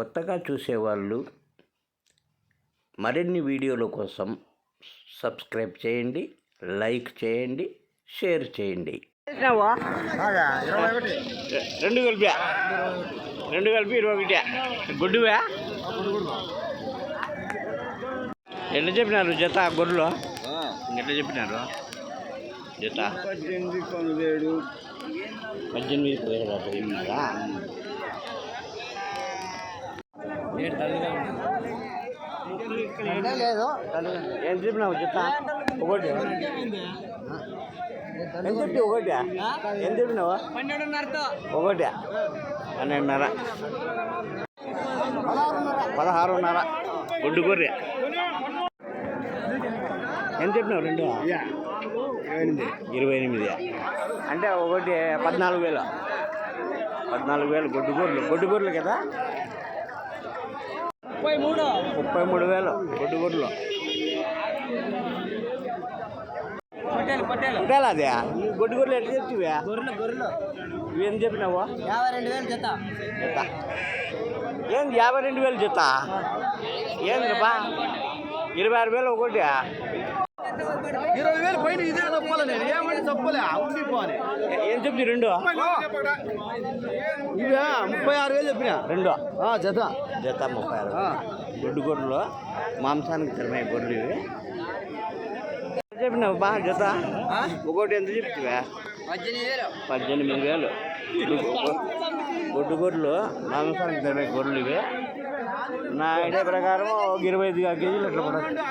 కొత్తగా చూసేవాళ్ళు మరిన్ని వీడియోల కోసం సబ్స్క్రైబ్ చేయండి లైక్ చేయండి షేర్ చేయండి. రెండు కలిపి. రెండు కలిపి ఇరవై ఒకటి. గుడ్డువా? ఎట్లా చెప్పినారు జత గొర్రెలు? ఎట్లా చెప్పినారు? జత? పద్దెనిమిది పదిహేడు. పద్దెనిమిది పదిహేడు లేదు. ఏం జత ఒకటి. ఎంత చెప్పి ఒకటి? ఎంత చెప్పినావా? పన్నెండున్నరతో. ఒకటి. పన్నెండున్నర. పదహారున్నర. గుడ్డు గొర్రె ఎంత చెప్పినావు రెండు? ఇరవై ఎనిమిది. అంటే ఒకటి పద్నాలుగు వేలు. పద్నాలుగు వేలు గొడ్డు గొర్రెలు గొడ్డు గొర్రెలు కదా? ముప్పై మూడు. ముప్పై మూడు వేలు. గొడ్డు ఉండాలి అదే. గొడ్డు గొర్రెలు ఎట్లా చెప్తివా గొర్రెలు గొర్రెలు. ఇవి ఏం చెప్పినావు? యాభై రెండు వేలు జత. జత. ఏంది యాభై రెండు వేలు జత? ఏంది బా? ఇరవై ఆరు వేలు ఒకటి. ఇరవై వేలు పైన ఇదే తప్పాలి నేను. ఏమని తప్పలే. ఉండిపోవాలి ఏం చెప్తి రెండు? ఇవే ముప్పై ఆరు వేలు చెప్పిన? రెండు. జత. జత ముప్పై ఆరు గుడ్డు గొర్రెలు. మాంసానికి తిరమే గొర్రెలు ఇవి. ఎంత చెప్పినావు? బా జత. ఒకటి ఎంత చెప్తివా? పద్దెనిమిది వేలు. పద్దెనిమిది వేలు. గుడ్డు గొర్రెలు మాంసానికి తిరమే గొర్రెలు ఇవి. నా ఐడియా ప్రకారం ఒక ఇరవై ఐదు కేజీలు అట్లా పడచ్చు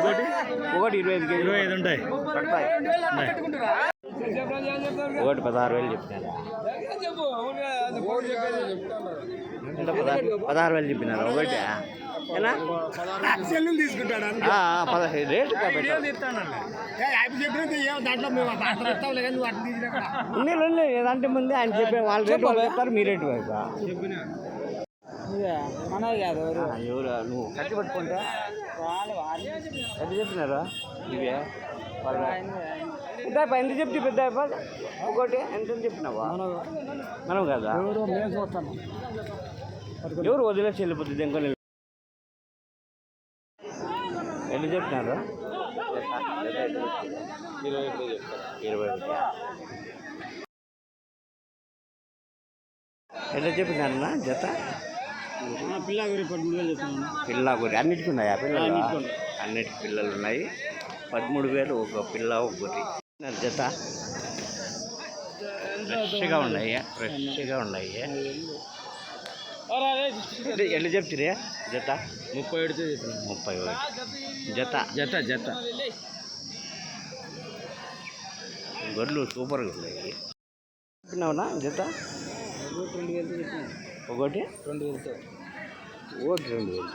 ఒకటి? ఒకటి ఇరవై ఐదు కేజీలు ఇరవై ఐదు ఉంటాయి. పడతాయి. ఒకటి పదహారు వేలు చెప్పినారు. ఎంత? పదహారు పదహారు వేలు చెప్పినారు. ఒకటి ఏనా? సెల్లు తీసుకుంటాడు రేటు దాంట్లో ముందే ఆయన చెప్పే వాళ్ళ రేటు వాళ్ళు చెప్తారు మీ రేటు కాదు ఎవరు ఎవరు? నువ్వు కట్టి పట్టుకుంటే? ఎంత చెప్పినారు ఇవే? వాళ్ళ పెద్ద ఎంత చెప్తే పెద్ద ఒకటి ఎంత చెప్పినావా? మనం కదా? ఎవరు మేము చూస్తాను ఎవరు వదిలేసి వెళ్ళిపోతుంది ఇంకో ఎన్ని చెప్పినారు ఇరవై ఒకటి ఎట్లా చెప్పినారన్నా జత? పిల్లగారి పద్దెనిమిది వేలు చెప్తున్నాను పిల్ల గురి అన్నిటికీ ఉన్నాయా పిల్లలు. అన్నిటికి పిల్లలు ఉన్నాయి. పదమూడు వేలు ఒక పిల్ల ఒక గురి జత? ఫ్రెష్గా ఉన్నాయి? ఫ్రెష్గా ఉన్నాయి? ఎట్లా చెప్తిరే జత? ముప్పై చెప్పినాను ముప్పై ఒకటి జత? జత జత. గొర్రెలు సూపర్గా ఉన్నాయి. చెప్పినావునా జత? రెండు చెప్పినాను ఒకటి? రెండు వేలతో. ఒకటి రెండు వేలు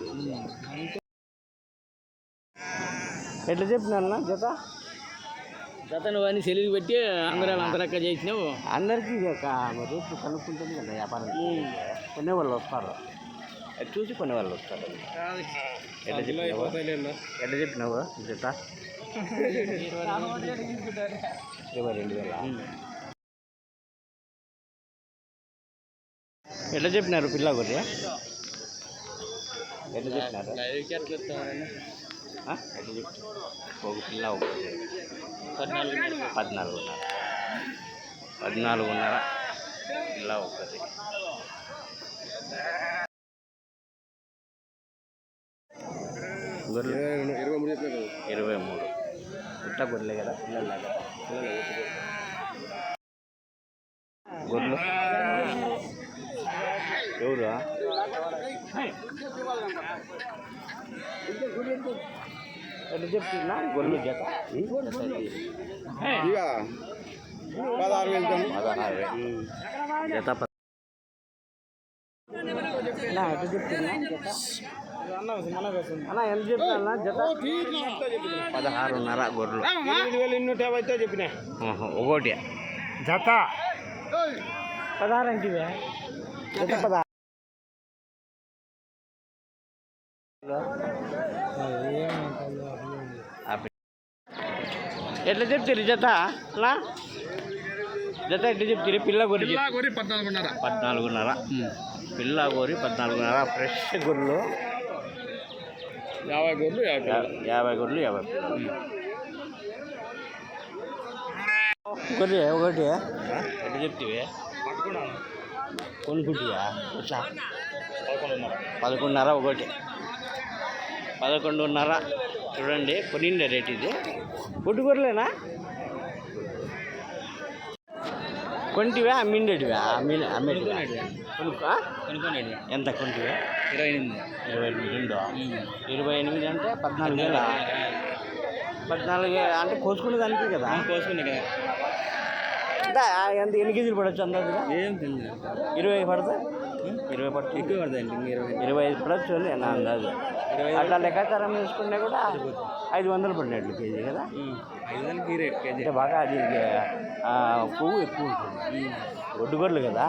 ఎట్లా చెప్పినారన్నా జత జత? నువ్వు అన్ని సెలిగి పెట్టి అందరూ అంతరక్క చేసినావు. అందరికీ ఇక రేట్లు కనుక్కుంటుంది కదా వ్యాపారం. కొనే వాళ్ళు వస్తారు. అది చూసి కొనే వాళ్ళు వస్తారు. ఎట్లా చెప్పినావు? ఎట్లా చెప్పినావు జత? ఇరవై రెండు. వేల? ఎట్లా చెప్పినారు పిల్ల గురి ఎట్లా చెప్పినారు? ఎట్లా చెప్పినారు ఒక పిల్ల ఒక గుర్రె. పద్నాలుగున్నర. పద్నాలుగున్నర పిల్ల ఒకటి. గొర్రెలు. ఇరవై మూడు ఇరవై మూడు. పుట్ట గొర్రెలే కదా. పిల్లలు కదా. గొర్రెలు. ఎవరు ఎట్లా చెప్తున్నా గొర్రెలు జత ఇక పదహారు వేలు పదహారు వేలు. జత పద- అన్నా, ఎట్లా చెప్తున్నా జత అన్న ఎంత చెప్తున్నా జత పదహారున్నర గొర్రెలు ఎనిమిది వేలు ఎన్నో యాభై అయితే చెప్పినా ఆహా, ఒకటి జత పదహారు అంటే జత పదహారు ఎట్లా చెప్తారు జత? నా? జత ఎట్లా చెప్తారు? పిల్ల గురించి కొరి పద్నాలుగున్నర. పద్నాలుగున్నర. పిల్ల గోరి పద్నాలుగున్నర. ఫ్రెష్ గొర్రెలు. యాభై గొర్రెలు యాభై గొర్రెలు యాభై పిల్లలు. గొర్రె ఒకటి. ఎట్లా చెప్తివి? కొనుక్కుంటివా? పదకొండున్నర ఒకటి. పదకొండున్నర. చూడండి కొనిండే రేట్ ఇది. గొర్రెలేనా కొంటివా అమ్మిండేటివా? అమ్మి అమ్మేటివా? కొనుక్కో. ఎంత కొంటివా? ఇరవై ఎనిమిది. ఇరవై ఎనిమిది రెండో. ఇరవై ఎనిమిది అంటే పద్నాలుగు వేల? పద్నాలుగు అంటే కోసుకునే దానికి కదా? కోసుకునే కదా. ఎంత ఎంత ఎన్ని కేజీలు పడవచ్చు అందాజుగా? ఏం తెలియదు ఇరవై పడతా ఇరవై పడుతుంది. ఎక్కువ పడతాయండి ఇరవై. ఇరవై ఐదు పడవచ్చు నా అందాజు అట్లా లెక్కాచారం వేసుకున్నా కూడా ఐదు వందలు పడినట్లు కేజీ కదా? ఐదు వందలకి రేట్ కేజీ. బాగా ఆ, పువ్వు ఎక్కువ ఉంటుంది. ఒడ్డు గొర్రెలు కదా?